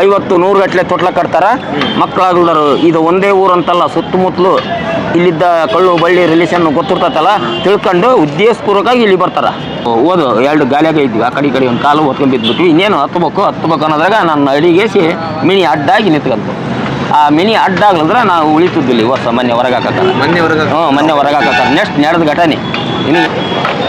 ಐವತ್ತು ನೂರು ಗಟ್ಟಲೆ ತೊಟ್ಲ ಕಟ್ತಾರ. ಮಕ್ಕಳಾಗಲ್ದರು ಇದು ಒಂದೇ ಊರು ಅಂತಲ್ಲ ಸುತ್ತಮುತ್ತಲು ಇಲ್ಲಿದ್ದ ಕಳ್ಳು ಬಳ್ಳಿ ರಿಲೇಷನ್ ಗೊತ್ತಿರ್ತೈತಲ್ಲ ತಿಳ್ಕೊಂಡು ಉದ್ದೇಶಪೂರ್ವಕವಾಗಿ ಇಲ್ಲಿ ಬರ್ತಾರ. ಓದು ಎರಡು ಗಾಲಿಯಾಗ ಇದ್ವಿ. ಆ ಕಡೆ ಈ ಕಡೆ ಒಂದು ಕಾಲು ಹೊತ್ಕೊಂಡು ಬಿದ್ಬಿಟ್ವಿ. ಇನ್ನೇನು ಹತ್ಬೇಕು ಹತ್ಬೇಕು ಅನ್ನೋದಾಗ ನನ್ನ ಅಡಿಗೇಸಿ ಮಿನಿ ಅಡ್ಡಾಗಿ ನಿಂತ್ಕಂತ ಆ ಮಿನಿ ಅಡ್ಡಾಗ್ಲಂದ್ರೆ ನಾವು ಉಳಿತಿದ್ದಿಲ್ಲ ವರ್ಷ ಮೊನ್ನೆ ಹೊರಗೆ ಹಾಕಕ್ಕ ಮೊನ್ನೆ ಹೊರಗೆ ಹ್ಞೂ ಮೊನ್ನೆ ಹೊರಗೆ ಹಾಕತ್ತಾರ. ನೆಕ್ಸ್ಟ್ ನಡೆದ ಘಟನೆ. ಇನ್ನು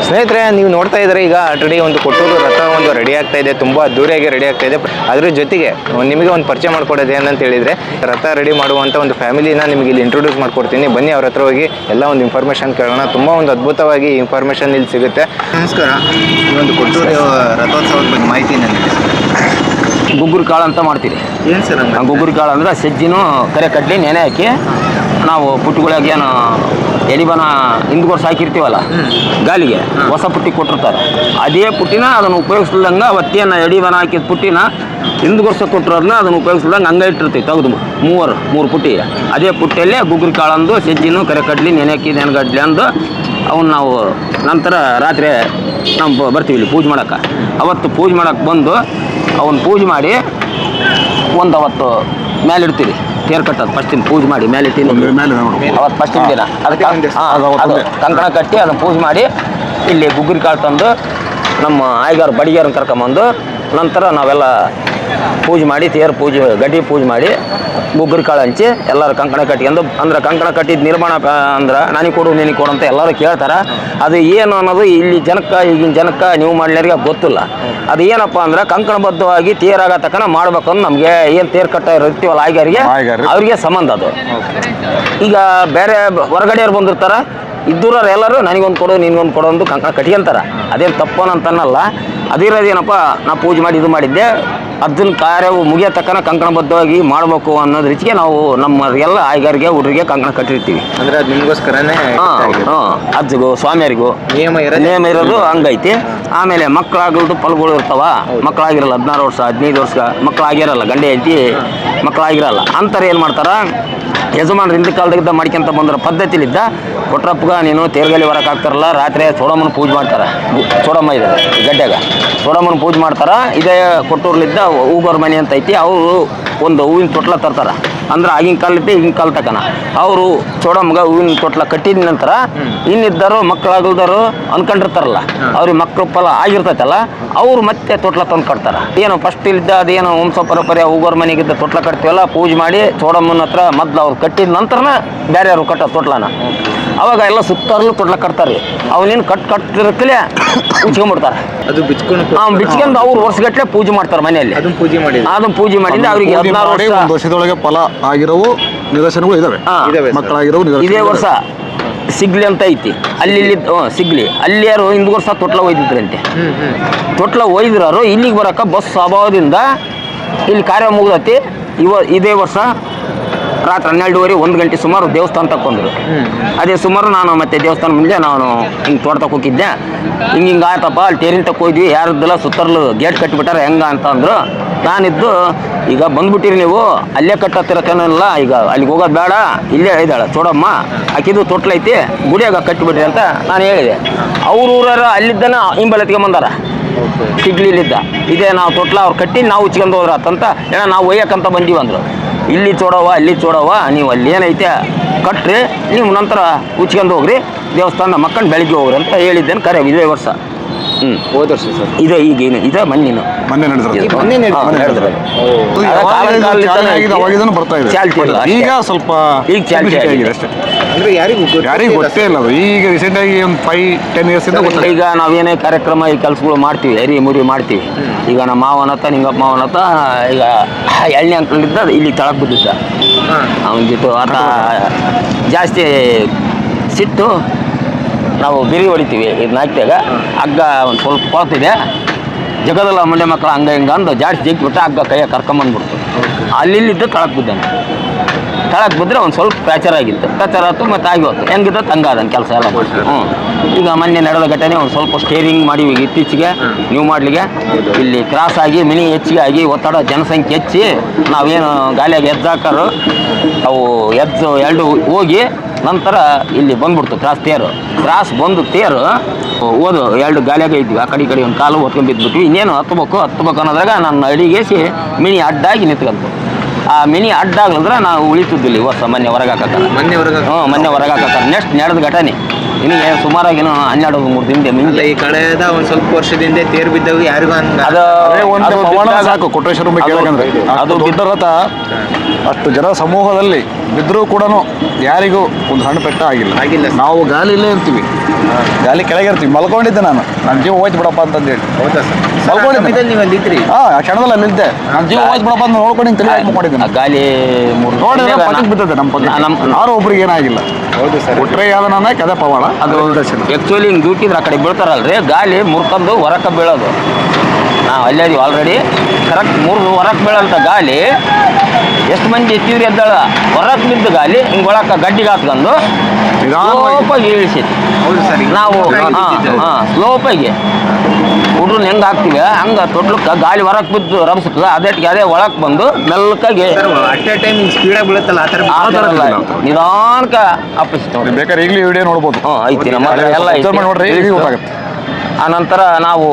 ಸ್ನೇಹಿತರೆ ನೀವು ನೋಡ್ತಾ ಇದ್ರೆ ಈಗ ಆಲ್ರೆಡಿ ಒಂದು ಕೊಟ್ಟೂರು ರಥ ಒಂದು ರೆಡಿ ಆಗ್ತಾ ಇದೆ ತುಂಬ ಅದ್ದೂರಿಯಾಗಿ ರೆಡಿ ಆಗ್ತಾ ಇದೆ. ಅದ್ರ ಜೊತೆಗೆ ನಿಮಗೆ ಒಂದು ಪರಿಚಯ ಮಾಡ್ಕೊಡೋದು ಏನಂತ ಹೇಳಿದ್ರೆ ರಥ ರೆಡಿ ಮಾಡುವಂಥ ಒಂದು ಫ್ಯಾಮಿಲಿನ ನಿಮಗೆ ಇಲ್ಲಿ ಇಂಟ್ರೊಡ್ಯೂಸ್ ಮಾಡ್ಕೊಡ್ತೀನಿ. ಬನ್ನಿ ಅವ್ರ ಹತ್ರ ಹೋಗಿ ಎಲ್ಲ ಒಂದು ಇನ್ಫಾರ್ಮೇಷನ್ ಕೇಳೋಣ. ತುಂಬ ಒಂದು ಅದ್ಭುತವಾಗಿ ಇನ್ಫಾರ್ಮೇಷನ್ ಇಲ್ಲಿ ಸಿಗುತ್ತೆ. ನಮಸ್ಕಾರ. ಈ ಒಂದು ಕೊಟ್ಟೂರು ರಥೋತ್ಸವದ ಬಗ್ಗೆ ಮಾಹಿತಿ ನನಗೆ ಗುಗ್ಗುರು ಕಾಳು ಅಂತ ಮಾಡ್ತೀವಿ ಏನು ಸರ್ ಗುಗ್ಗುರು ಕಾಳು ಅಂದ್ರೆ ಸಜ್ಜಿನೂ ಕರೆ ಕಡ್ಲಿ ನೆನೆ ಹಾಕಿ ನಾವು ಪುಟ್ಟುಗಳಾಗಿ ಏನು ಎಲಿಬನ ಹಿಂದ್ಗೊರ್ಸ್ ಹಾಕಿರ್ತೀವಲ್ಲ ಗಾಲಿಗೆ ಹೊಸ ಪುಟ್ಟಿ ಕೊಟ್ಟಿರ್ತಾರೆ. ಅದೇ ಪುಟ್ಟಿನ ಅದನ್ನು ಉಪಯೋಗಿಸ್ದಂಗೆ ಅವತ್ತೇನು ಎಡಿಬನ ಹಾಕಿದ ಪುಟ್ಟಿನ ಹಿಂದ್ಗೊರ್ಸ ಕೊಟ್ಟಿರೋದನ್ನ ಅದನ್ನು ಉಪಯೋಗಿಸ್ದಂಗೆ ಹಂಗೆ ಇಟ್ಟಿರ್ತೀವಿ ತೆಗೆದು ಮೂವರು ಮೂರು ಪುಟ್ಟಿ. ಅದೇ ಪುಟ್ಟಿಯಲ್ಲಿ ಗುಗ್ರಿ ಕಾಳಂದು ಸಜ್ಜಿನೂ ಕರೆ ಕಡ್ಲಿ ನೆನೆ ಹಾಕಿ ನೆನಗಡ್ಲಿ ಅಂದು ಅವನ್ನ ನಾವು ನಂತರ ರಾತ್ರಿ ನಾವು ಬರ್ತೀವಿ ಇಲ್ಲಿ ಪೂಜೆ ಮಾಡೋಕ್ಕೆ. ಅವತ್ತು ಪೂಜೆ ಮಾಡಕ್ಕೆ ಬಂದು ಅವನ್ನ ಪೂಜೆ ಮಾಡಿ ಒಂದು ಅವತ್ತು ಮೇಲೆ ಇಡ್ತೀವಿ ತೇರ್ ಕಟ್ಟೋದು ಫಸ್ಟ್ ಪೂಜೆ ಮಾಡಿ ಮೇಲೆ ಮೇಲೆ ಅವತ್ತು ಫಸ್ಟಿನ ದಿನ ಅದಕ್ಕೆ. ಕಂಕಣ ಕಟ್ಟಿ ಅದನ್ನ ಪೂಜೆ ಮಾಡಿ ಇಲ್ಲಿ ಗುಗ್ಗುರಿ ಕಾಳು ತಂದು ನಮ್ಮ ಆಯ್ಗಾರ ಬಡಿಗಾರನ್ನ ಕರ್ಕೊಂಬಂದು ನಂತರ ನಾವೆಲ್ಲ ಪೂಜೆ ಮಾಡಿ ತೇರು ಪೂಜೆ ಗಟ್ಟಿ ಪೂಜೆ ಮಾಡಿ ಗುಗ್ಗುರಿ ಕಾಳು ಹಂಚಿ ಎಲ್ಲರೂ ಕಂಕಣ ಕಟ್ಕೊಂಡು ಅಂದ್ರೆ ಕಂಕಣ ಕಟ್ಟಿದ ನಿರ್ಮಾಣ ಅಂದ್ರೆ ನನಗೆ ಕೊಡು ನಿನಗೆ ಕೊಡು ಅಂತ ಎಲ್ಲರೂ ಕೇಳ್ತಾರೆ. ಅದು ಏನು ಅನ್ನೋದು ಇಲ್ಲಿ ಜನಕ್ಕೆ ಈಗಿನ ಜನಕ್ಕೆ ನೀವು ಮಾಡ್ಲಿರಿಗೆ ಗೊತ್ತಿಲ್ಲ. ಅದು ಏನಪ್ಪ ಅಂದ್ರೆ ಕಂಕಣಬದ್ಧವಾಗಿ ತೇರಾಗ ತಕ್ಕನ ಮಾಡ್ಬೇಕಂದು ನಮಗೆ ಏನು ತೇರು ಕಟ್ಟ ಇರ್ತೀವಲ್ಲ ಆಯ್ಗಾರಿಗೆ ಅವರಿಗೆ ಸಂಬಂಧ ಅದು. ಈಗ ಬೇರೆ ಹೊರಗಡೆಯವ್ರು ಬಂದಿರ್ತಾರೆ ಇದ್ದೂರವ್ರು ಎಲ್ಲರೂ ನನಗೊಂದು ಕೊಡು ನಿನ್ಗೊಂದು ಕೊಡು ಅಂದು ಕಂಕಣ ಕಟ್ಕೊಂತಾರ ಅದೇನು ತಪ್ಪು ಅಂತನ್ನಲ್ಲ. ಅದಿರೋದೇನಪ್ಪ ನಾ ಪೂಜೆ ಮಾಡಿ ಇದು ಮಾಡಿದ್ದೆ. ಅದನ್ನ ಕಾರ್ಯವು ಮುಗಿಯೋ ತಕ್ಕನ ಕಂಕಣಬದ್ಧವಾಗಿ ಮಾಡಬೇಕು ಅನ್ನೋದ್ ರೀತಿಗೆ ನಾವು ನಮ್ಮರಿಗೆಲ್ಲ ಆಯ್ಗಾರಿಗೆ ಹುಡುಗರಿಗೆ ಕಂಕಣ ಕಟ್ಟಿರ್ತೀವಿ. ಅಂದ್ರೆ ಅದು ನಿಮಗೋಸ್ಕರನೇ ಹಾಂ ಹಾಂ ಅಜ್ಜಿಗೂ ಸ್ವಾಮಿಯರಿಗೂ ನಿಯಮ ನಿಯಮ ಇರೋದು ಹಂಗೈತಿ. ಆಮೇಲೆ ಮಕ್ಕಳಾಗ್ಬಿಟ್ಟು ಫಲಗಳು ಇರ್ತಾವ. ಮಕ್ಕಳಾಗಿರಲ್ಲ ಹದಿನಾರು ವರ್ಷ ಹದಿನೈದು ವರ್ಷ ಮಕ್ಕಳಾಗಿರಲ್ಲ ಗಂಡೆ ಐತಿ ಮಕ್ಕಳಾಗಿರಲ್ಲ ಅಂತಾರೆ ಏನು ಮಾಡ್ತಾರೆ? ಯಜಮಾನ್ರು ಹಿಂದಿನ ಕಾಲದಾಗಿದ್ದ ಮಾಡ್ಕೊಂತ ಬಂದ್ರ ಪದ್ಧತಿಲಿದ್ದ ಕೊಟ್ರಪ್ಪಗ ನೀನು ತೇರ್ಗಲಿ ಹೊರಕ್ಕೆ ಹಾಕ್ತಾರಲ್ಲ ರಾತ್ರಿ ಸೋಡಮ್ಮನ ಪೂಜೆ ಮಾಡ್ತಾರೆ. ಸೋಡಮ್ಮ ಇದೆ ಗಡ್ಡೆಗ. ಸೋಡಮ್ಮನ ಪೂಜೆ ಮಾಡ್ತಾರ, ಇದೇ ಕೊಟ್ಟೂರ್ಲಿದ್ದ ಹೂಗೋರ್ ಮನೆ ಅಂತ ಐತಿ, ಅವರು ಒಂದು ಹೂವಿನ ತೊಟ್ಲ ತರ್ತಾರ. ಅಂದ್ರೆ ಆಗಿನ ಕಾಲದ ಈಗಿನ ಕಾಲ ತಕನ ಅವರು ಚೋಡಮ್ಗ ಹೂವಿನ ತೊಟ್ಲ ಕಟ್ಟಿದ ನಂತರ ಇನ್ನಿದ್ದರು ಮಕ್ಕಳಾಗಲ್ದರು ಅನ್ಕೊಂಡಿರ್ತಾರಲ್ಲ ಅವ್ರಿಗೆ ಮಕ್ಕಳು ಫಲ ಆಗಿರ್ತೈತಲ್ಲ ಅವ್ರು ಮತ್ತೆ ತೊಟ್ಲ ತಂದು ಕಟ್ತಾರೆ. ಏನು ಫಸ್ಟ್ ಇಲ್ಲಿದ್ದ ಅದೇನು ವಂಶ ಪರಂಪರೆ ಹೂಗೋರ್ ಮನೆಗಿದ್ದ ತೊಟ್ಲ ಕಟ್ತೀವಲ್ಲ ಪೂಜೆ ಮಾಡಿ ಚೋಡಮ್ಮನ ಹತ್ರ ಮೊದ್ಲು ಅವ್ರು ಕಟ್ಟಿದ ನಂತರನ ಬೇರೆ ಯಾರು ಕಟ್ಟೋ ತೊಟ್ಲನ. ಅವಾಗ ಎಲ್ಲ ಸುತ್ತಾರಲು ತೊಟ್ಲ ಕಟ್ತಾರೆ ಅವನೇನು ಕಟ್ ಕಟ್ಟಿರಕ್ಕಲೇ ಉಚ್ಕೊಂಡ್ಬಿಡ್ತಾರೆ ಅದು ಬಿಚ್ಕೊಂಡು ಆ ಬಿಚ್ಕೊಂಡು ಅವ್ರು ವರ್ಷಗಟ್ಟಲೆ ಪೂಜೆ ಮಾಡ್ತಾರೆ ಮನೆಯಲ್ಲಿ. ಅದನ್ನ ಪೂಜೆ ಮಾಡಿದ್ರು ಅದನ್ನ ಪೂಜೆ ಮಾಡಿದ್ರೆ ಅವ್ರಿಗೆ ಹದಿನಾರು ಮಾಡಿ ವರ್ಷ ಒಂದು ವರ್ಷದೊಳಗೆ ಫಲ ಆಗಿರೋವು ನಿದರ್ಶನಗಳು ಇದಾವೆ. ಮಕ್ಕಳಾಗಿರೋವು ಇದೇ ವರ್ಷ ಸಿಗ್ಲಿ ಅಂತ ಐತಿ. ಅಲ್ಲಿ ಇಲ್ಲಿ ಹ್ಞೂ ಸಿಗ್ಲಿ. ಅಲ್ಲಿ ಯಾರು ಹಿಂದ್ ವರ್ಷ ತೊಟ್ಲ ಒಯ್ದಿದ್ರಂತೆ. ತೊಟ್ಲ ಒಯ್ದಿರೋರು ಇಲ್ಲಿಗೆ ಬರಕ ಬಸ್ ಅಭಾವದಿಂದ ಇಲ್ಲಿ ಕಾರ್ಯ ಮುಗ್ದತಿ. ಇವ ಇದೇ ವರ್ಷ ರಾತ್ರಿ ಹನ್ನೆರಡುವರೆ ಒಂದು ಗಂಟೆ ಸುಮಾರು ದೇವಸ್ಥಾನ ತಕ್ಕೊಂಡ್ರು ಅದೇ ಸುಮಾರು ನಾನು ಮತ್ತೆ ದೇವಸ್ಥಾನ ಮುಂದೆ ನಾನು ಹಿಂಗೆ ತೋಟ ಹೋಗಿದ್ದೆ. ಹಿಂಗೆ ಹಿಂಗೆ ಆಯ್ತಪ್ಪ ಅಲ್ಲಿ ಟೇರಿನ ಹೋದ್ವಿ. ಯಾರದ್ದೆಲ್ಲ ಸುತ್ತರ್ಲು ಗೇಟ್ ಕಟ್ಟಿಬಿಟ್ಟಾರೆ ಹೆಂಗ ಅಂತ ಅಂದ್ರು. ನಾನಿದ್ದು ಈಗ ಬಂದ್ಬಿಟ್ಟಿರಿ ನೀವು ಅಲ್ಲೇ ಕಟ್ಟತ್ತಿರತ್ತೇನಲ್ಲ ಈಗ ಅಲ್ಲಿಗೆ ಹೋಗೋದು ಬೇಡ ಇಲ್ಲೇ ಇದ್ದಾಳೆ ಚೋಡಮ್ಮ ಆಕಿದು ತೊಟ್ಲೈತಿ ಗುಡಿಯಾಗ ಕಟ್ಟಿಬಿಡ್ರಿ ಅಂತ ನಾನು ಹೇಳಿದೆ. ಅವ್ರ ಊರರ ಅಲ್ಲಿದ್ದನ ಹಿಂಬಲತ್ಗೆ ಬಂದಾರ. ಸಿಗ್ಲಿಲ್ಲಿದ್ದ ಇದೇ ನಾವು ತೊಟ್ಲ ಅವ್ರು ಕಟ್ಟಿ ನಾವು ಉಚ್ಕೊಂಡು ಹೋದ್ರ ಅಂತ ಏನ ನಾವು ಒಯ್ಯಕ್ಕಂತ ಬಂದೀವಿ ಅಂದ್ರು. ಇಲ್ಲಿ ಚೋಡವ ಅಲ್ಲಿ ಚೋಡವ ನೀವು ಅಲ್ಲಿ ಏನೈತೆ ಕಟ್ಟ್ರಿ ನೀವು ನಂತರ ಉಚ್ಕೊಂಡು ಹೋಗ್ರಿ ದೇವಸ್ಥಾನ ಮಕ್ಕಂಡು ಬೆಳಿಗ್ಗೆ ಹೋಗ್ರಿ ಅಂತ ಹೇಳಿದ್ದೇನೆ ಕರೆ ಇದೇ ವರ್ಷ. ಹ್ಞೂ ಹೋದ ವರ್ಷ ಸರ್. ಇದೇ ಈಗೇನು ಇದೇ ಮಣ್ಣಿನ ಮೊನ್ನೆ ನಡೆದಿರೋದು. ಈಗ ಮೊನ್ನೆ ಆಗಿದೆ ಬರ್ತಾ ಇದೆ. ಈಗ ಸ್ವಲ್ಪ ಈಗ ಚಾಲ್ತಿ ಆಗಿದೆ. ಅಷ್ಟೇ. ಅಂದ್ರೆ ಯಾರಿಗೂ ಗೊತ್ತೇ ಯಾರಿಗೂ ಇಲ್ಲ ಗೊತ್ತೇ ಇಲ್ಲ ಅದು. ಈಗ ರೀಸೆಂಟ್ ಆಗಿ ಒಂದು ಫೈವ್ ಟೆನ್ ಇಯರ್ಸ್ ಇಂದ ಈಗ ನಾವೇನೇ ಕಾರ್ಯಕ್ರಮ ಈ ಕೆಲಸಗಳು ಮಾಡ್ತೀವಿ ಹರಿ ಮುರಿ ಮಾಡ್ತೀವಿ. ಈಗ ನಮ್ಮ ಮಾವನತ್ತ ನಿಂಗಪ್ಪ ಮಾವನತ್ತ ಈಗ ಎಣ್ಣೆ ಅಂಕಲಿದ್ದ ಇಲ್ಲಿ ತಳಕ್ ಬಿದ್ದಿದ್ದ. ಅವನ ಜೊತೆ ಆತ ಜಾಸ್ತಿ ಸಿಟ್ಟು ನಾವು ಬಿರಿ ಹೊಡಿತೀವಿ ಇದನ್ನ ನಾಟ್ಯಾಗ ಹಗ್ಗ ಒಂದು ಸ್ವಲ್ಪ ಕೊಳ್ತಿದೆ. ಜಗದಲ್ಲ ಮಂಡ್ಯ ಮಕ್ಕಳು ಹಂಗ ಹಿಂಗ ಅಂದು ಜಾಸ್ತಿ ಜಿಕ್ಬಿಟ್ಟು ಹಗ್ಗ ಕೈಯಾಗ ಕರ್ಕೊಂಬಂದ್ಬಿಡ್ತು. ಅಲ್ಲಿಲ್ಲಿದ್ದು ತಳಕ್ ಬಿದ್ದಾನೆ. ತಳಕ್ ಬಿದ್ದರೆ ಒಂದು ಸ್ವಲ್ಪ ಪ್ಯಾಚರ್ ಆಗಿತ್ತು. ಪ್ಯಾಚರ್ ಆಯ್ತು ಮತ್ತು ಆಗಿ ಹೆಂಗಿದ್ರೆ ಹೆಂಗಿದ್ದ ತಂಗಾದನ್ ಕೆಲಸ ಎಲ್ಲ ಹ್ಞೂ ಈಗ ಮೊನ್ನೆ ನಡೆದ ಘಟನೆ ಒಂದು ಸ್ವಲ್ಪ ಸ್ಟೇರಿಂಗ್ ಮಾಡಿ ಈಗ ಇತ್ತೀಚೆಗೆ ನೀವು ಮಾಡ್ಲಿಕ್ಕೆ ಇಲ್ಲಿ ಕ್ರಾಸ್ ಆಗಿ ಮಿನಿ ಹೆಚ್ಚಿಗೆ ಆಗಿ ಒತ್ತಡ ಜನಸಂಖ್ಯೆ ಹೆಚ್ಚಿ ನಾವೇನು ಗಾಲಿಯಾಗಿ ಎದ್ದು ಹಾಕೋರು ಅವು ಎದ್ದು ಎರಡು ಹೋಗಿ ನಂತರ ಇಲ್ಲಿ ಬಂದ್ಬಿಡ್ತು ಕ್ರಾಸ್ ತೇರು ಕ್ರಾಸ್ ಬಂದು ತೇರು ಓದು ಎರಡು ಗಾಲಿಯಾಗ ಇದ್ವಿ. ಆ ಕಡೆ ಈ ಕಡೆ ಒಂದು ಕಾಲು ಹೊತ್ಕೊಂಡು ಬಿದ್ದುಬಿಟ್ವಿ ಇನ್ನೇನು ಹತ್ಬೇಕು ಹತ್ಬೇಕು ಅನ್ನೋದ್ರಾಗ ನನ್ನ ಅಡಿಗೆಸಿ ಮಿನಿ ಅಡ್ಡಾಗಿ ನಿಂತ್ಕೊಂತು ಆ ಮಿನಿ ಅಡ್ಡಾಗ್ಲಂದ್ರೆ ನಾವು ಉಳಿತಿದ್ದಿಲ್ಲ ಇವತ್ತು ಸಾಮಾನ್ಯ ಹೊರಗೆ ಹಾಕಕ್ಕ. ಮೊನ್ನೆ ಹೊರಗೆ ಹ್ಞೂ ಮೊನ್ನೆ ಹೊರಗೆ ಹಾಕಕ್ಕ. ನೆಕ್ಸ್ಟ್ ನಡೆದ ಘಟನೆ. ನಿಮಗೆ ಸುಮಾರಾಗಿ ಏನೋ ಹನ್ನೆರಡು ಮೂರು ದಿನದ ಅಲ್ಲ ಮುಂದೆ ಈ ಕಳೆದ ಒಂದ್ ಸ್ವಲ್ಪ ವರ್ಷದಿಂದ ತೇರ್ ಬಿದ್ದಾಗ ಯಾರಿಗೂ ಹಂಗ ಅದು ಅದೇ ಒಂದು ಅದು ಪವಾಡ ಬಿದ್ದಾಗ- ಸಾಕು ಕೊಟ್ರೇಶ್ವರ ಬಗ್ಗೆ ಅದು- ಹೇಳ್ಬೇಕಂದ್ರೆ. ಅದು ಅದು ದೊಡ್ಡ ರಥ. ಅಷ್ಟು ಜನ ಸಮೂಹದಲ್ಲಿ ಬಿದ್ದರೂ ಕೂಡ ಯಾರಿಗೂ ಒಂದು ಹಣ್ಣು ಪೆಟ್ಟ ಆಗಿಲ್ಲ. ಆಗಿಲ್ಲ. ನಾವು ಗಾಲಿ ಇಲ್ಲೇ ಇರ್ತೀವಿ ಗಾಲಿ ಕೆಳಗೆ ಇರ್ತೀವಿ. ಮಲ್ಕೊಂಡಿದ್ದೆ ನಾನು. ನನ್ನ ಜೀವ ಹೋಯ್ತು ಬಿಡಪ್ಪ ಅಂತಂದೇಳಿ ಹೌದಾ ಸರ್? ಮಲ್ಕೊಂಡಿದ್ದೆ. ನೀವು ಅಲ್ಲಿ ಇದ್ರಿ ಹಾ ಆ ಕ್ಷಣದಲ್ಲಿ ನಿಂತೆ ನನ್ನ ಜೀವ ಹೋಯ್ತು ಬಿಡಪ್ಪ ಅಂತ ನೋಡ್ಕೊಂಡು ತಲೆ ಆ ಗಾಲಿ ಮೂರು ನೋಡಿದ್ರೆ ಪಕ್ಕಕ್ಕೆ ಬಿದ್ದದೆ ನಮ್ಮ ಪಕ್ಕ ನಮ್ಮ ಯಾರು ಒಬ್ರಿಗೆ ಏನಾಗಿಲ್ಲ. ಹೌದು ಸರ್. ಒಟ್ರೆ ಯಾವ್ದನ ಕದೆ ಪವಾಡ. ಅದು ಆ್ಯಕ್ಚುಲಿ ಹಿಂಗೆ ದೂಕಿದ್ರೆ ಆ ಕಡೆ ಬೀಳ್ತಾರಲ್ರಿ ಗಾಲಿ ಮುರ್ಕೊಂಡು ಹೊರಕ್ಕೆ ಬೀಳೋದು. ನಾವು ಅಲ್ಲೇ ಇದೀವಿ ಆಲ್ರೆಡಿ ಕರೆಕ್ಟ್ ಮೂರು ಹೊರಕ್ಕೆ ಬೀಳಂತ ಗಾಲಿ ಎಷ್ಟು ಮಂದಿ ಎತ್ತಿವ್ರಿ ಎದ್ದಾಳ ಹೊರಕ್ಕೆ ಬಿದ್ದ ಗಾಲಿ ಹಿಂಗೆ ಒಳಕ್ಕೆ ಗಡ್ಡಿಗೆ ಹಾಕ್ಕೊಂಡು. ಸ್ಲೋಪಾಗಿ ಇಳಿಸೈತಿ ಹೌದು ಸರ್ ಈಗ ನಾವು ಹಾಂ, ಹಾಂ ಹಾಂ ಸ್ಲೋಪಾಗಿ. ಹುಡ್ರು ಹೆಂಗ್ ಹಾಕ್ತೀವಿ ಹಂಗ ತೊಟ್ಲಕ್ಕ ಗಾಳಿ ಹೊರಕ್ ಬಿದ್ದು ರಮಿಸ್ತದ ಅದಟ್ಟಿಗೆ ಅದೇ ಒಳಕ್ಕೆ ಬಂದು ಮೆಲ್ಕಾಗಿ ಅಟ್ ಎ ಟೈಮ್ ಸ್ಪೀಡಾಗಿ ಬೀಳುತ್ತಲ್ಲ ಆ ಥರ ಆ ಥರ ಇಲ್ಲ. ನಿಧಾನಕ ಅಪ್ಪಿಸ್ತು ನೀವು ಬೇಕಾದ್ರೆ ಈಗಲೂ ವಿಡಿಯೋ ನೋಡ್ಬೋದು. ಹ್ಞೂ ಐತಿ ನಮ್ಮ ಎಲ್ಲ ನೋಡ್ರಿ ಗೊತ್ತಾಗುತ್ತೆ. ಆ ನಂತರ ನಾವು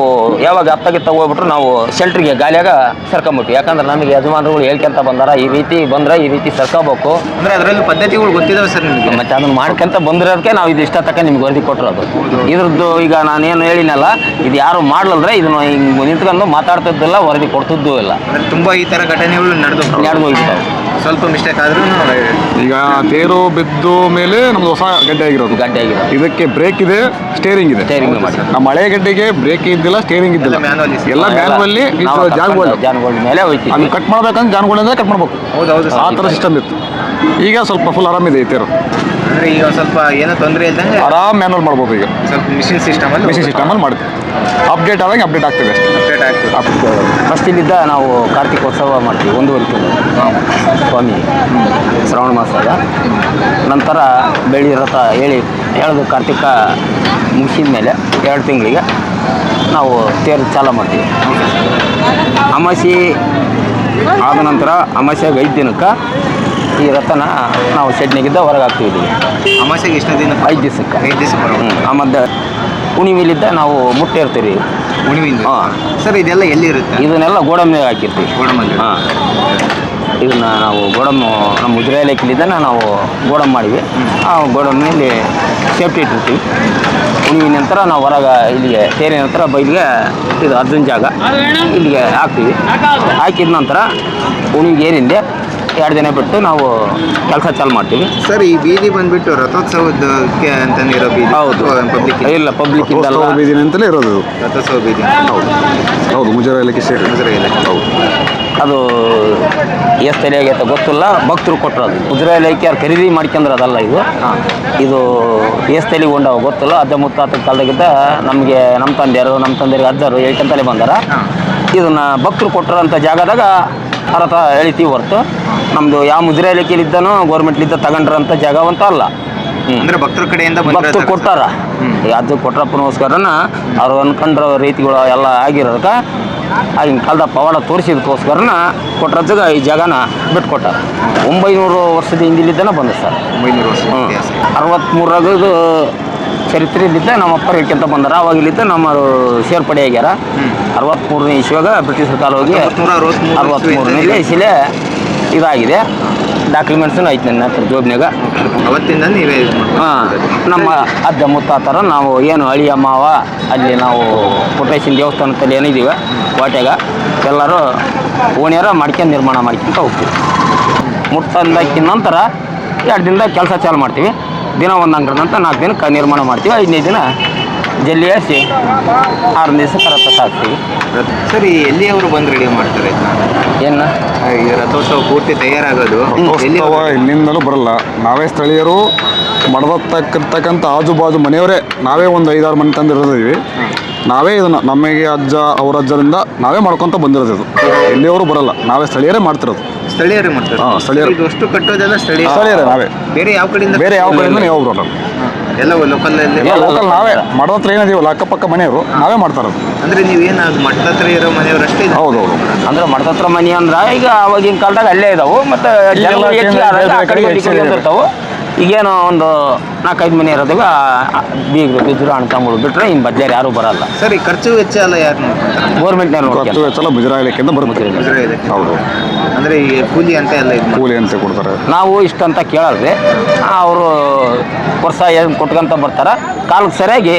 ಯಾವಾಗ ಅತ್ತಗಿತ್ತ ಹೋಗ್ಬಿಟ್ರು ನಾವು ಶೆಲ್ಟ್ರಿಗೆ ಗಾಲಿಯಾಗ ಸರ್ಕೊಂಬಿಟ್ಟು ಯಾಕಂದ್ರೆ ನಮಗೆ ಯಜಮಾನರುಗಳು ಹೇಳ್ಕೊಂತ ಬಂದಾರ ಈ ರೀತಿ ಬಂದ್ರೆ ಈ ರೀತಿ ಸರ್ಕೋಬೇಕು. ಅಂದ್ರೆ ಅದರಲ್ಲಿ ಪದ್ಧತಿಗಳು ಗೊತ್ತಿದಾವೆ ಸರ್ ನಿಮಗೆ? ಮತ್ತೆ ಅದನ್ನ ಮಾಡ್ಕೊಂತ ಬಂದಿರೋದಕ್ಕೆ ನಾವು ಇದು ಇಷ್ಟ ತಕ್ಕ ನಿಮ್ಗೆ ವರದಿ ಕೊಟ್ಟಿರೋದು ಇದ್ರದ್ದು ಈಗ ನಾನೇನು ಹೇಳಿನಲ್ಲ ಇದು ಯಾರು ಮಾಡ್ಲಲ್ರೆ ಇದನ್ನ ಹಿಂಗೆ ನಿಂತ್ಕೊಂಡು ಮಾತಾಡ್ತಿದ್ದಿಲ್ಲ ವರದಿ ಕೊಡ್ತಿದ್ದೂ ಇಲ್ಲ. ತುಂಬಾ ಈ ತರ ಘಟನೆಗಳು ನಡೆದು ನಡೆದು ಹೋಗ್ಬಿಟ್ಟಾವೆ ಸ್ವಲ್ಪ ಮಿಸ್ಟೇಕ್ ಆದ್ರೂ ಈಗ ತೇರು ಬಿದ್ದು ಮೇಲೆ ನಮ್ದು ಹೊಸ ಗಡ್ಡೆ ಆಗಿರೋದು. ಗಡ್ಡೆ ಆಗಿದೆ ಇದಕ್ಕೆ ಬ್ರೇಕ್ ಇದೆ ಸ್ಟೇರಿಂಗ್ ಇದೆ. ಸ್ಟೇರಿಂಗ್ ಮಾಡಿ ನಮ್ಮ ಹಳೆ ಗಡ್ಡೆಗೆ ಬ್ರೇಕ್ ಇದ್ದಿಲ್ಲ ಸ್ಟೇರಿಂಗ್ ಇದ್ದಿಲ್ಲ. ಎಲ್ಲ manual ಇದೆ. ಎಲ್ಲ ಮ್ಯಾನ್ವಲ್ಲಿ ನಾವು ಜಾಗಗಳು ಮೇಲೆ ಹೋಯ್ತು. ಅದು ಕಟ್ ಮಾಡ್ಬೇಕಂದ್ರೆ ಜಾನ್ಗಳಿಂದ ಕಟ್ ಮಾಡ್ಬೇಕು. ಹೌದು ಹೌದು ಆ ಥರ ಸಿಸ್ಟಮ್ ಇತ್ತು. ಈಗ ಸ್ವಲ್ಪ ಫುಲ್ ಆರಾಮಿದೆ ಈ ತೇರು. ಅಂದ್ರೆ ಈಗ ಒಂದ್ ಸ್ವಲ್ಪ ಏನೋ ತೊಂದರೆ ಇಲ್ದಂಗೆ ಆರಾಮ್ ಮ್ಯಾನುವಲ್ ಮಾಡ್ಬೋದು ಈಗ. ಸ್ವಲ್ಪ ಮಿಷಿನ್ ಸಿಸ್ಟಮ್ ಅಲ್ಲಿ ಮಿಷಿನ್ ಸಿಸ್ಟಮಲ್ಲಿ ಮಾಡುತ್ತೆ ಅಪ್ಡೇಟ್ ಆದಾಗ ಅಪ್ಡೇಟ್ ಆಗ್ತದೆ. ಅಷ್ಟೇ ಅಪ್ಡೇಟ್ ಆಗ್ತದೆ. ಫಸ್ಟ್ ಇಲ್ಲಿದ್ದ ನಾವು ಕಾರ್ತಿಕೋತ್ಸವ ಮಾಡ್ತೀವಿ ಒಂದೂವರೆ ತಿಂಗಳು. ಸ್ವಾಮಿ ಶ್ರಾವಣ ಮಾಸದಾಗ. ನಂತರ ಬೆಳ್ಳಿ ರಥ ಹೇಳಿ ಎಳೆದು ಕಾರ್ತಿಕ ಮುಗಿಸಿದ ಮೇಲೆ ಎರಡು ತಿಂಗಳಿಗೆ ನಾವು ತೇರು ಚಾಲ ಮಾಡ್ತೀವಿ. ಅಮಾಸಿ ಆದ ನಂತರ ಅಮಾಸ್ಯಾಗ ಐದು ದಿನಕ್ಕೆ ಈ ರಥನ ನಾವು ಶೆಡ್ನಿಗಿದ್ದ ಹೊರಗೆ ಹಾಕ್ತೀವಿ ಅಮಾಸೆಗೆ ಎಷ್ಟು ದಿನ? ಐದು ದಿವಸಕ್ಕೆ. ಐದು ದಿವಸ ಆಮದ್ದ ಹುಣಿವಿಲಿದ್ದ ನಾವು ಮುಟ್ಟೆ ಇರ್ತೀವಿ ಹಾಂ. ಸರ್ ಇದೆಲ್ಲ ಎಲ್ಲಿ ಇರುತ್ತೆ ಇದನ್ನೆಲ್ಲ ಗೋಡಂಬಿ ಹಾಕಿರ್ತೀವಿ. ಗೋಡಂಬಿ ಹಾಂ. ಇದನ್ನು ನಾವು ಗೋಡಂಬು ನಮ್ಮ ಮುಜರಾಯಿ ಲೆಕ್ಕಲಿದ್ದನ ನಾವು ಗೋಡಂಬ್ ಮಾಡಿವಿ ಆ ಗೋಡಂಬಿನಲ್ಲಿ ಸೇಫ್ಟಿ ಇಟ್ಟಿರ್ತೀವಿ. ಉಣಿವಿನ ನಂತರ ನಾವು ಹೊರಗೆ ಇಲ್ಲಿಗೆ ಸೇರಿ ನಂತರ ಬೈಲಿಗೆ ಇದು ಅರ್ಜುನ್ ಜಾಗ. ಇಲ್ಲಿಗೆ ಹಾಕ್ತೀವಿ. ಹಾಕಿದ ನಂತರ ಉಣಿಗೆ ಏನಿದೆ ಎರಡು ದಿನ ಬಿಟ್ಟು ನಾವು ಕೆಲಸ ಚಾಲು ಮಾಡ್ತೀವಿ. ಸರ್ ಈ ಬೀದಿ ಬಂದ್ಬಿಟ್ಟು ರಥೋತ್ಸವಕ್ಕೆ ಅಂತಲೇ ಬೀದಿ? ಹೌದು. ಪಬ್ಲಿಕ್ ಇಲ್ಲ ಪಬ್ಲಿಕ್ ಇಲ್ಲ ರಥೋತ್ಸವ ಬೀದಿನ ಅಂತಲೇ ಇರೋದು ರಥೋತ್ಸವ ಬೀದಿ. ಹೌದು. ಮುಜರ ಇಲಾಖೆ ಸೇರಿ. ಮುಜರ ಇಲಾಖೆ. ಹೌದು. ಅದು ಎಷ್ಟು ಸರಿಯಾಗಿ ಆಗೈತೆ ಗೊತ್ತಿಲ್ಲ. ಭಕ್ತರು ಕೊಟ್ಟರು ಅದು. ಮುಜರಾ ಇಲಾಖೆ ಅವ್ರು ಖರೀದಿ ಮಾಡ್ಕೊಂಡ್ರದಲ್ಲ ಇದು. ಇದು ಎಷ್ಟು ತಲೆ ಉಂಡವ ಗೊತ್ತಿಲ್ಲ. ಅಜ್ಜ ಮುತ್ತಾತ ಕಾಲದಾಗಿದ್ದ ನಮಗೆ ನಮ್ಮ ತಂದೆಯರು ನಮ್ಮ ತಂದೆಯರಿಗೆ ಅಜ್ಜರು ಹೇಳ್ಕೊಂತಲೇ ಬಂದಾರ. ಇದನ್ನು ಇದನ್ನ ಭಕ್ತರು ಕೊಟ್ಟರಂಥ ಜಾಗದಾಗ ಅರ್ಥ ಹೇಳ್ತೀವಿ ಹೊರತು ನಮ್ಮದು ಯಾವ ಮುಜರೆ ಇಲಾಖೆಲಿದ್ದನೋ ಗೌರ್ಮೆಂಟ್ಲಿದ್ದ ತಗೊಂಡ್ರಂಥ ಜಾಗವಂತ ಅಲ್ಲ. ಅಂದ್ರೆ ಭಕ್ತರ ಕಡೆಯಿಂದ ಭಕ್ತರು. ಕೊಟ್ಟಾರ ಅದು ಕೊಟ್ರಪ್ಪನಗೋಸ್ಕರನ ಅವ್ರು ಅನ್ಕೊಂಡ್ರ ರೀತಿಗಳು ಎಲ್ಲ ಆಗಿರೋದಕ್ಕ ಆಗಿನ ಕಾಲದ ಪವಾಡ ತೋರಿಸಿದಕ್ಕೋಸ್ಕರನ ಕೊಟ್ರಜ್ಜಗ ಈ ಜಾಗನ ಬಿಟ್ಕೊಟ್ಟಾರ. ಒಂಬೈನೂರು ವರ್ಷದ ಹಿಂದಿಲಿದ್ದಾನ ಬಂದ ಸರ್. ಒಂಬೈನೂರು ವರ್ಷ. ಅರವತ್ತ್ಮೂರಾಗ ಚರಿತ್ರೆಯಲ್ಲಿದ್ದ ನಮ್ಮ ಅಪ್ಪರು ಇಟ್ಕೊಂತ ಬಂದಾರ. ಅವಾಗ ಇಲ್ಲಿದ್ದ ನಮ್ಮ ಸೇರ್ಪಡೆ ಆಗ್ಯಾರ. ಅರವತ್ತ್ಮೂರನೇ ಇಸ್ವಾಗ ಬ್ರಿಟಿಷ್ ಕಾಲ ಹೋಗಿ ಅರವತ್ತ್ಮೂರನೇ ಇಸಿಲೆ ಇದಾಗಿದೆ. ಡಾಕ್ಯುಮೆಂಟ್ಸನ್ನು ಐತೆ ನನ್ನ ಹತ್ರ ಜೋಬ್ನಾಗ ಅವತ್ತಿಂದ ನೀವೇ ಹಾಂ ನಮ್ಮ ಅಜ್ಜ ಮುತ್ತಾತರ ನಾವು ಏನು ಅಳಿಯ ಮಾವ ಅಲ್ಲಿ ನಾವು ಪುಟ್ಟೇಶನ ದೇವಸ್ಥಾನದಲ್ಲಿ ಏನಿದ್ದೀವಿ ಕೋಟೆಗ ಎಲ್ಲರೂ ಓಣಿಯರ ಮಾಡ್ಕೊಂಡು ನಿರ್ಮಾಣ ಮಾಡ್ಕೊಂತ ಹೋಗ್ತೀವಿ. ಮುಟ್ಟಂದಾಕಿನ ನಂತರ ಎರಡು ದಿನದಾಗ ಕೆಲಸ ಚಾಲು ಮಾಡ್ತೀವಿ. ದಿನ ಒಂದು ನಂತರ ನಾಲ್ಕು ದಿನಕ್ಕೆ ನಿರ್ಮಾಣ ಮಾಡ್ತೀವಿ. ಐದನೇ ದಿನ ಜಲ್ಲಿ ಹಾಸಿ ಆರು ದಿವಸ ರಥ ಸಾಕ್ತೀವಿ ಸರಿ ಎಲ್ಲಿಯವರು ಬಂದು ರೆಡಿ ಮಾಡ್ತಾರೆ ಏನು? ಈ ರಥೋತ್ಸವ ಪೂರ್ತಿ ತಯಾರಾಗೋದು. ಎಲ್ಲಿ ರಥೋತ್ಸವ ಎಲ್ಲಿಂದಲೂ ಬರಲ್ಲ. ನಾವೇ ಸ್ಥಳೀಯರು ಮಡದತ್ತಕ್ಕಂಥ ಆಜು ಬಾಜು ಮನೆಯವರೇ. ನಾವೇ ಒಂದು ಐದಾರು ಮನೆ ತಂದಿರೋದಿವಿ ನಾವೇ ಇದನ್ನು ನಮಗೆ ಅಜ್ಜ ಅವ್ರ ಅಜ್ಜರಿಂದ ನಾವೇ ಮಾಡ್ಕೊತ ಬಂದಿರೋದು ಇದು. ಎಲ್ಲಿಯವರು ಬರಲ್ಲ. ನಾವೇ ಸ್ಥಳೀಯರೇ ಮಾಡ್ತಿರೋದು. ಸ್ಥಳೀಯರೇ ಮಾಡ್ತಾರೆ. ಹಾ, ಸ್ಥಳೀಯರು. ಇದು ಅಷ್ಟು ಕಟ್ಟೋದೆಲ್ಲ ಸ್ಥಳೀಯ. ಸ್ಥಳೀಯರೇ ನಾವೇ. ಬೇರೆ ಯಾವ ಕಡೆಯಿಂದ ಬೇರೆ ಯಾವ ಕಡೆಯಿಂದ ಯಾವ ಬರಲ್ಲ ಎಲ್ಲ ಲೋಕಲ್ ಲೋಕಲ್ ನಾವೇ. ಮಡದ ಹತ್ರ ಏನಿದೀವಲ್ಲ ಅಕ್ಕಪಕ್ಕ ಮನೆಯವರು ನಾವೇ ಮಾಡ್ತಾರದು ಅಂದ್ರೆ ನೀವು ಅದು ಮಠದ ಹತ್ರ ಇರೋ ಮನೆಯವರಷ್ಟೇ ಇದು? ಹೌದು ಹೌದು. ಅಂದ್ರೆ ಮಡದತ್ರ ಮನಿ ಅಂದ್ರ ಈಗ ಅವಾಗಿನ ಕಾಲದಾಗ ಅಲ್ಲೇ ಇದಾವ ಮತ್ತೆ ಇರ್ತಾವು. ಈಗೇನು ಒಂದು ನಾಲ್ಕೈದು ಮನೆ ಇರೋದಾಗ ಬೀಗರು ಬಿಜ್ರು ಅಣ್ಣ ತಮ್ಮಗಳು ಬಿಟ್ಟರೆ ಇನ್ನು ಬದ್ಲಾರು ಯಾರೂ ಬರಲ್ಲ. ಸರಿ ಖರ್ಚು ವೆಚ್ಚ ಎಲ್ಲ ಯಾರು ನೋಡ್ಕೊಂತಾರೆ ಗೌರ್ಮೆಂಟ್ನವ್ರು ಖರ್ಚು ವೆಚ್ಚ ಎಲ್ಲ ಮುಜರಾ ಇಲಾಖೆಯಿಂದ ಬರುತ್ತೆ. ಮುಜರಾ ಇಲಾಖೆ. ಹೌದು. ಅಂದ್ರೆ ಈ ಕೂಲಿ ಅಂತ ಎಲ್ಲ ಇದು ಕೂಲಿ ಅಂತ ಕೊಡ್ತಾರೆ. ನಾವು ಇಷ್ಟಂತ ಕೇಳಲ್ರಿ. ಅವರು ವರ್ಷ ಏನು ಕೊಟ್ಕೊಂತ ಬರ್ತಾರೆ. ಕಾಲಕ್ಕೆ ಸರಿಯಾಗಿ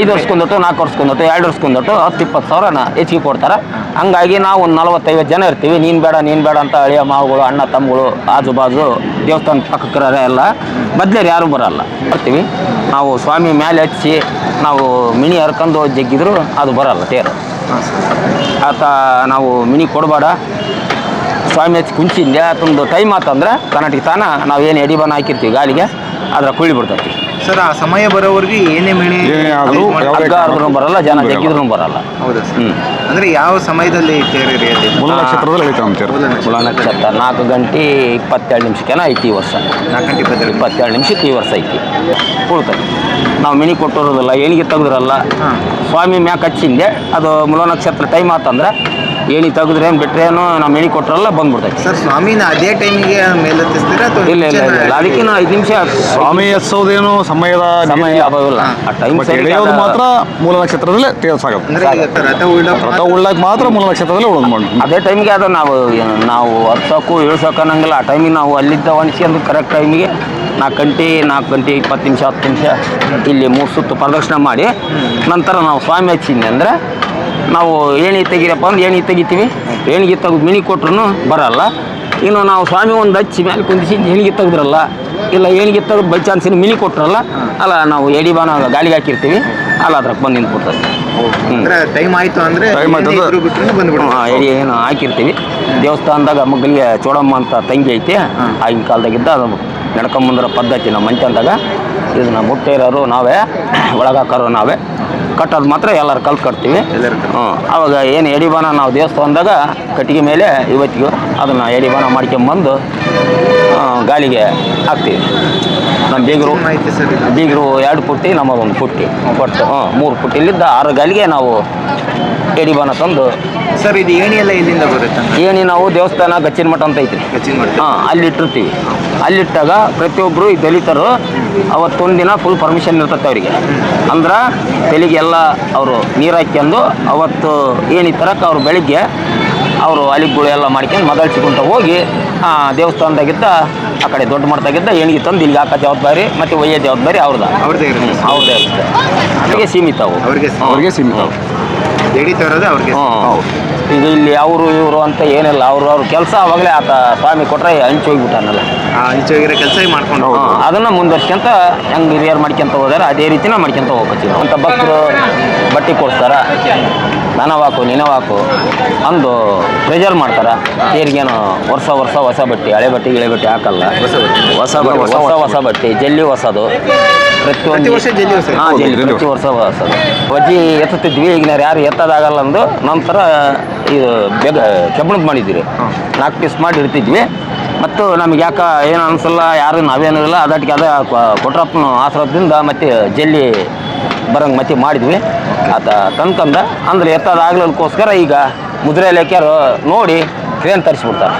ಐದು ವರ್ಷಕ್ಕೊಂದಟ್ಟು ನಾಲ್ಕು ವರ್ಷಕ್ಕೊಂದಟ್ಟು ಎರಡು ವರ್ಷಕ್ಕೊಂದಟ್ಟು ಹತ್ತು, ಇಪ್ಪತ್ತು ಸಾವಿರನ ಹೆಚ್ಚಿಗೆ ಕೊಡ್ತಾರೆ. ಹಂಗಾಗಿ ನಾವು ಒಂದು ನಲವತ್ತೈವತ್ತು ಜನ ಇರ್ತೀವಿ. ನೀನು ಬೇಡ ನೀನು ಬೇಡ ಅಂತ ಅಳಿಯ ಮಾವುಗಳು, ಅಣ್ಣ, ತಮ್ಮಗಳು, ಆಜು ಬಾಜು, ದೇವಸ್ಥಾನ ಪಕ್ಕಕ್ಕೆ ಎಲ್ಲ ಬದ್ಲೇರು ಯಾರೂ ಬರಲ್ಲ. ಬರ್ತೀವಿ. ನಾವು ಸ್ವಾಮಿ ಮೇಲೆ ಹಚ್ಚಿ, ನಾವು ಮಿನಿ ಹರ್ಕೊಂಡು ಜಗ್ಗಿದ್ರು ಅದು ಬರಲ್ಲ, ತೇರು. ಆತ ನಾವು ಮಿನಿ ಕೊಡಬೇಡ. ಸ್ವಾಮಿ ಹಚ್ಚಿ ಕುಂಚಿಂದ ಅದೊಂದು ಟೈಮ್ ಆತಂದ್ರೆ ಕರ್ನಾಟಕ ತಾನ ನಾವೇನು ಎಡಿಬನ ಹಾಕಿರ್ತೀವಿ ಗಾಲಿಗೆ. ಅದ್ರ ಕುಳಿ ಬಿಡ್ತೈತಿ ಸರ್ ಆ ಸಮಯ ಬರೋವರೆಗೂ ಏನೇ ಮೇಣೆ ಏನೇ ಆದ್ರೂ ಅದು ಹಗ್ಗ ಬರಲ್ಲ ಜನ ಬರಲ್ಲ. ಜಗ್ಗಿದ್ರು ಬರಲ್ಲ. ಹೌದಾ ಸರ್? ಹ್ಮ್. ಅಂದ್ರೆ ಯಾವ ಸಮಯದಲ್ಲಿ ಕೇರಿ ಎಳೆಯೋದು ಮೂಲ ನಕ್ಷತ್ರದಲ್ಲಿ ಎಳಿತಾವೆ ಅಂತೀರಿ ಮೂಲ ನಕ್ಷತ್ರ. ನಕ್ಷತ್ರ. ನಾಲ್ಕು ಗಂಟೆ ಇಪ್ಪತ್ತೆರಡು ನಿಮಿಷಕ್ಕೆನ ಐತಿ ಈ ವರ್ಷ. ನಾಲ್ಕು ಗಂಟೆ ಇಪ್ಪತ್ತೆರಡು ಇಪ್ಪತ್ತೆರಡು ನಿಮಿಷಕ್ಕೆ ಈ ವರ್ಷ ಐತಿ. ನಾವು ಮಿನಿ ಕೊಟ್ಟಿರೋದಿಲ್ಲ ಏನಿಗೆ ತೆಗ್ದಿರಲ್ಲ. ಹಾಂ. ಸ್ವಾಮಿ ಮ್ಯಾಕ್ ಹಚ್ಚಿಂದೆ ಅದು ಮುಲ ನಕ್ಷತ್ರ ಟೈಮ್ ಆತಂದ್ರೆ ಏಣಿ ತೆಗೆದ್ರೆ ಏನು ಬಿಟ್ರೇನು ನಾವು ಏಣಿ ಕೊಟ್ಟರಲ್ಲ ಬಂದ್ಬಿಡ್ತೈತೆ. ಸರ್ ಸ್ವಾಮಿನ ಅದೇ ಟೈಮಿಗೆ ಮೇಲೆತ್ತಿಸ್ತೀರಾ ಅಥವಾ ಇಲ್ಲ ಇಲ್ಲ ಇಲ್ಲ, ಇಲ್ಲ. ಅದಕ್ಕಿಂತ ಐದು ನಿಮಿಷ ಸ್ವಾಮಿ ಎಸ್ಸೋದೇನು ಸಮಯದ ಸಮಯ ಅಭಾವಿಲ್ಲ ಆ ಟೈಮ್ ಬಟ್ ಎಳೆಯೋದು ಮಾತ್ರ ಮೂಲ ನಕ್ಷತ್ರದಲ್ಲೇ ತೇಲ್ಸಾಗುತ್ತೆ ಅಂದ್ರೆ ಈಗ ರಥ ಉಳ್ಳೋಕೆ ರಥ ಉಳ್ಳಾಕ ಮಾತ್ರ ಮೂಲ ನಕ್ಷತ್ರದಲ್ಲಿ ಉಳಿದು ಮಾಡಿ. ಅದೇ ಟೈಮ್ಗೆ ಅದು ನಾವು ಏನು ನಾವು ಹತ್ತಕ್ಕೂ ಇಳ್ಸೋಕೆ ಅನ್ನಂಗಿಲ್ಲ. ಆ ಟೈಮಿಗೆ ನಾವು ಅಲ್ಲಿದ್ದ ಅಂದ್ರೆ ಕರೆಕ್ಟ್ ಟೈಮಿಗೆ ನಾಲ್ಕು ಗಂಟೆ ನಾಲ್ಕು ಗಂಟೆ ಇಪ್ಪತ್ತು ನಿಮಿಷ ಹತ್ತು ನಿಮಿಷ ಇಲ್ಲಿ ಮೂರು ಸುತ್ತು ಪ್ರದಕ್ಷಿಣೆ ಮಾಡಿ ನಂತರ ನಾವು ಸ್ವಾಮಿ ಹಚ್ಚಿದ್ವಿ ಅಂದರೆ ನಾವು ಏಣಿ ತೆಗಿರಪ್ಪ ಅಂದ್ರೆ ಏಣಿ ತೆಗಿತೀವಿ. ಏಣಿಗೆ ತೆಗೆದು ಮಿನಿ ಕೊಟ್ರು ಬರಲ್ಲ. ಇನ್ನು ನಾವು ಸ್ವಾಮಿ ಒಂದು ಹಚ್ಚಿ ಮೇಲೆ ಕುಂದಿಸಿ ಏಣಿಗೆ ತೆಗೆದ್ರಲ್ಲ ಇಲ್ಲ ಏಣಿಗೆ ತೆಗೆದು ಬೈ ಚಾನ್ಸಿನ ಮಿನಿ ಕೊಟ್ರಲ್ಲ ಅಲ್ಲ ನಾವು ಎಡಿ ಬಾನ ಗಾಳಿಗೆ ಹಾಕಿರ್ತೀವಿ ಅಲ್ಲ ಅದ್ರಾಗ ಬಂದು ನಿಂತು ಕೊಡ್ತದೆ ಅಂದ್ರೆ ಟೈಮ್ ಆಯಿತು ಅಂದ್ರೆ ಹ್ಮ್, ಎಡಿ ಏನು ಹಾಕಿರ್ತೀವಿ. ದೇವಸ್ಥಾನದಾಗ ಮಗ್ಗಲಿಗೆ ಚೋಡಮ್ಮ ಅಂತ ತಂಗಿ ಐತಿ ಆಗಿನ ಕಾಲದಾಗಿದ್ದ ಅದು ನಡ್ಕೊಂಬಂದ್ರ ಪದ್ಧತಿ ನಮ್ಮ ಮಂಚಂದಾಗ. ಇದನ್ನ ಮುಟ್ಟೇರೋರು ನಾವೇ ಒಳಗಾಕೋರು ನಾವೇ. ಕಟ್ಟೋದು ಮಾತ್ರ ಎಲ್ಲರೂ ಕಲ್ತು ಕಟ್ತೀವಿ ಹ್ಞೂ ಅವಾಗ ಏನು ಎಡಿಬಾನ ನಾವು ದೇವಸ್ಥಾನದಾಗ ಕಟ್ಟಿಗೆ ಮೇಲೆ ಇವತ್ತಿಗೂ ಅದನ್ನು ಎಡಿಬಾನ ಮಾಡ್ಕೊಂಬಂದು ಗಾಳಿಗೆ ಹಾಕ್ತೀವಿ. ನಮ್ಮ ಬೀಗರು ಬೀಗರು ಎರಡು ಪುಟ್ಟಿ ನಮ್ಮದೊಂದು ಪುಟ್ಟಿ. ಕೊಟ್ಟು ಹಾಂ ಮೂರು ಪುಟ್ಟಿಲಿದ್ದ ಆರು ಗಾಲಿಗೆ ನಾವು ಎಡಿಬಾನ ತಂದು ಸರ್ ಇದು ಏಣಿ ಎಲ್ಲ ಇಲ್ಲಿಂದ ಬರುತ್ತೆ ಏಣಿ ನಾವು ದೇವಸ್ಥಾನ ಗಚ್ಚಿನ ಮಠ ಅಂತ ಐತಿ ಹಾಂ ಅಲ್ಲಿ ಇಟ್ಟಿರ್ತೀವಿ. ಅಲ್ಲಿಟ್ಟಾಗ ಪ್ರತಿಯೊಬ್ಬರು ಈ ದಲಿತರು ಅವತ್ತೊಂದು ದಿನ ಫುಲ್ ಪರ್ಮಿಷನ್ ಇರ್ತೈತೆ ಅವರಿಗೆ. ಅಂದ್ರೆ ತಲೆಗೆಲ್ಲ ಅವರು ನೀರು ಹಾಕ್ಯಂದು ಅವತ್ತು ಏಣಿ ತರಕ್ಕೆ ಅವ್ರು ಬೆಳಿಗ್ಗೆ ಅವರು ಅಲಿಗಳು ಎಲ್ಲ ಮಾಡ್ಕೊಂಡು ಮದಳ್ಸಿಕೊಂತ ಹೋಗಿ ಆ, ದೇವಸ್ಥಾನದಾಗಿದ್ದ ಆ ಕಡೆ ದೊಡ್ಡ ಮಾಡ್ತಾಗಿದ್ದ ಏಣಿಗೆ ತಂದು ಇಲ್ಲಿಗೆ ಹಾಕೋ ಜವಾಬ್ದಾರಿ ಮತ್ತು ಒಯ್ಯೋ ಜವಾಬ್ದಾರಿ ಅವ್ರದ್ದು. ಅವ್ರದ್ದೇ ಇರುತ್ತೆ. ಅವ್ರದ್ದೇ ಇರುತ್ತೆ. ಅವರಿಗೆ ಸೀಮಿತ ಅವು. ಅವ್ರಿಗೆ ಅವ್ರಿಗೆ ಸೀಮಿತ ಅವ್ರಿಗೆ ಹ್ಞೂ ಈಗ ಇಲ್ಲಿ ಅವರು ಇವರು ಅಂತ ಏನಿಲ್ಲ. ಅವರು ಅವ್ರ ಕೆಲಸ ಅವಾಗಲೇ ಆತ ಸ್ವಾಮಿ ಕೊಟ್ಟರೆ ಹಂಚಿ ಹೋಗ್ಬಿಟ್ಟಾನಲ್ಲ. ಹಂಚೋಗಿರೋ ಕೆಲಸ ಮಾಡ್ಕೊಂಡು ಹೋಗಿ ಅದನ್ನ ಮುಂದುವರ್ಸ್ಕೊಂತ ಹೆಂಗೆ ಹಿರಿಯರು ಮಾಡ್ಕೊಂತ ಹೋದಾರೆ ಅದೇ ರೀತಿನ ಮಾಡ್ಕೊಂತ ಹೋಗ್ಕೊತೀವಿ ಅಂತ ಭಕ್ತರು ಬಟ್ಟೆ ಕೊಡ್ತಾರ ನನವಾಕು ನಿನವಾಕು ಅಂದು ಪ್ರೆಜರ್ ಮಾಡ್ತಾರೆ. ತೇರಿಗೇನು ವರ್ಷ ವರ್ಷ ಹೊಸ ಬಟ್ಟೆ ಹಳೆ ಬಟ್ಟೆ ಇಳೆ ಬಟ್ಟೆ ಹಾಕಲ್ಲ. ಹೊಸ ಬಟ್ಟೆ. ಹೊಸ ಹೊಸ ಬಟ್ಟೆ. ಜಲ್ಲಿ ಹೊಸದು. ಪ್ರತಿ ಪ್ರತಿಯೊಂದು ವರ್ಷ ಜಲ್ಲಿ ಹೊಸ ಹಾಂ ಜಲ್ಲಿ ಪ್ರತಿ ವರ್ಷ ಹೊಸದು. ವಜ್ಜಿ ಎತ್ತುತ್ತಿದ್ವಿ ಈಗಿನ ಯಾರು ಎತ್ತದಾಗಲ್ಲ ಅಂದು ನಂತರ ಇದು ಬೇಗ ಕೆಬ್ಬಣದ ಮಾಡಿದ್ದೀರಿ. ನಾಲ್ಕು ಪೀಸ್ ಮಾಡಿ ಇಡ್ತಿದ್ವಿ. ಮತ್ತು ನಮ್ಗೆ ಯಾಕ ಏನು ಅನಿಸಲ್ಲ ಯಾರು ನಾವೇನು ಇಲ್ಲ ಅದಕ್ಕೆ ಅದ ಕೊಟ್ರಪ್ಪನ ಆಸರದಿಂದ ಮತ್ತೆ ಜಲ್ಲಿ ಬರಂಗೆ ಮತ್ತೆ ಮಾಡಿದ್ವಿ. ಆತ ತಂತಂದ ಅಂದ್ರೆ ಎತ್ತದಾಗ್ಲೋಸ್ಕರ ಈಗ ಮುದ್ರೆ ಇಲಾಖೆಯವರು ನೋಡಿ ಕ್ರೇನ್ ತರಿಸ್ಬಿಡ್ತಾರೆ.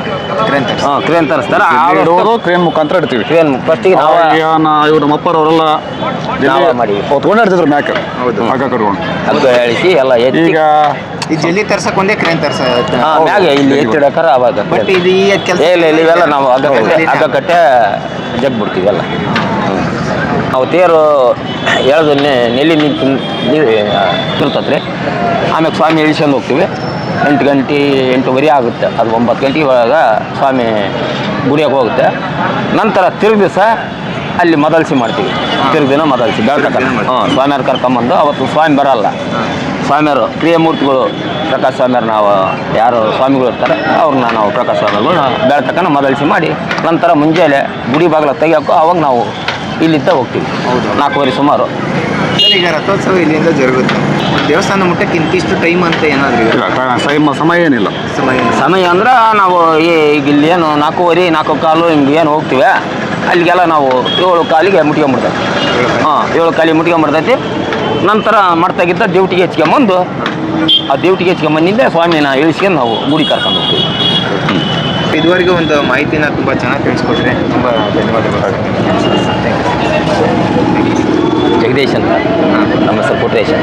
ಕ್ರೇನ್ ತರಿಸ್ ಹಾಂ ಕ್ರೇನ್ ತರಿಸ್ತಾರೆ. ಇಡೋದು ಕ್ರೇನ್ ಮುಖಾಂತರ ಇಡ್ತೀವಿ. ಕ್ರೇನ್ ಫಸ್ಟಿಗೆ ನಾವು ಇವ್ರು ನಮ್ಮ ಅಪ್ಪರವರೆಲ್ಲ ನಾವೇ ಮಾಡಿವಿ. ತೊಗೊಂಡು ಇಡ್ತಿದ್ರು ಮ್ಯಾಕ್. ಹೌದು. ಎಳಿಸಿ ಎಲ್ಲ ಈಗ ಈ ಜಲ್ಲಿ ತರ್ಸಕ್ ಒಂದೇ ಕ್ರೇನ್ ತರ್ಸ ಹಾ, ಮ್ಯಾಗ ಇಲ್ಲಿ ಎತ್ತಿಡಕರ ಅವಾಗ ಬಟ್ ಇದು ಈ ಕೆಲಸ ಏ, ಇಲ್ಲ ಇಲ್ಲ ಇವೆಲ್ಲ ನಾವು ಹಗ್ಗ ಕಟ್ಟೆ ಜಗ್ ಬಿಡ್ತೀವಿ ಎಲ್ಲ. ನಾವು ತೇರು ಎಳೆದು ನೆಲ್ಲಿ ನಿಂತು ತಿರ್ತತ್ರಿ. ಆಮೇಲೆ ಸ್ವಾಮಿ ಇಳಿಸ್ಕೊಂಡು ಹೋಗ್ತೀವಿ. ಎಂಟು ಗಂಟೆ ಎಂಟೂವರೆ ಆಗುತ್ತೆ. ಅದು ಒಂಬತ್ತು ಗಂಟೆ ಒಳಗೆ ಸ್ವಾಮಿ ಗುಡಿಯಾಗ ಹೋಗುತ್ತೆ. ನಂತರ ತಿರುಗಿ ದಿವಸ ಅಲ್ಲಿ ಮದಲ್ಸಿ ಮಾಡ್ತೀವಿ. ತಿರುಗಿ ದಿನ ಮದಲ್ಸಿ. ಮಾಡ್ತೀವಿ. ಹಾಂ ಸ್ವಾಮಿಯವ್ರು ಕರ್ಕೊಂಬಂದು ಅವತ್ತು ಸ್ವಾಮಿ ಬರಲ್ಲ. ಸ್ವಾಮಿಯವರು ಕ್ರಿಯಾಮೂರ್ತಿಗಳು ಪ್ರಕಾಶ್ ಸ್ವಾಮಿಯರು ನಾವು ಯಾರು ಸ್ವಾಮಿಗಳು ಇರ್ತಾರೆ ಅವ್ರನ್ನ ನಾವು ಪ್ರಕಾಶ್ ಸ್ವಾಮಿಗಳು ಬೆಳತಕ್ಕನ ಮದಲ್ಸಿ ಮಾಡಿ ನಂತರ ಮುಂಜಾನೆ ಗುಡಿ ಬಾಗಿಲ ತೆಗಿಯೋಕ್ಕೂ ಅವಾಗ ನಾವು ಇಲ್ಲಿಂದ ಹೋಗ್ತೀವಿ ಹೌದು. ನಾಲ್ಕೂವರೆ ಸುಮಾರು ಸರ್ ಈಗ ರಥೋತ್ಸವ ಇಲ್ಲಿಂದ ಜರುಗುತ್ತೆ ದೇವಸ್ಥಾನ ಮುಟ್ಟಕ್ಕೆ ಇಂತಿಷ್ಟು ಟೈಮ್ ಅಂತ ಏನಾದರೂ ಇದೆ? ಇಲ್ಲ ಟ- ಸಮಯ ಸಮಯ ಏನಿಲ್ಲ ಸಮಯ ಸಮಯ ಅಂದ್ರೆ ನಾವು ಈ- ಈಗ ಇಲ್ಲಿ ಏನು ನಾಲ್ಕೂವರೆ ನಾಲ್ಕು ಕಾಲು ಹಿಂಗೆ ಏನು ಹೋಗ್ತೀವಿ ಅಲ್ಲಿಗೆಲ್ಲ ನಾವು ಏಳು ಕಾಲಿಗೆ ಮುಟ್ಕೊಂಡ್ಬಿಡ್ತೈತಿ? ಹಾಂ ಏಳು ಕಾಲಿಗೆ ಮುಟ್ಕೊಂಬಿಡ್ತೈತಿ ನಂತರ ಮಾಡ್ತಾಗಿದ್ದ ಡ್ಯೂಟಿಗೆ ಹೆಚ್ಕೊಂಬಂದು ಆ ಡ್ಯೂಟಿಗೆ ಹೆಚ್ಕೊಂಬಂದಿದ್ದೆ ಸ್ವಾಮಿನ ಇಳಿಸ್ಕೊಂಡು ನಾವು ಗುಡಿ ಕರ್ಕೊಂಡು ಹೋಗ್ತೀವಿ. ಇದುವರೆಗೂ ಒಂದು ಮಾಹಿತಿನ ತುಂಬ ಚೆನ್ನಾಗಿ ತಿಳಿಸ್ಕೊಟ್ರೆ ತುಂಬ ಧನ್ಯವಾದಗಳು. ಜಗದೀಶ್ ಅಂತ. ನಮ್ಮ ಹೆಸರು ಕೊಟ್ರೇಶ್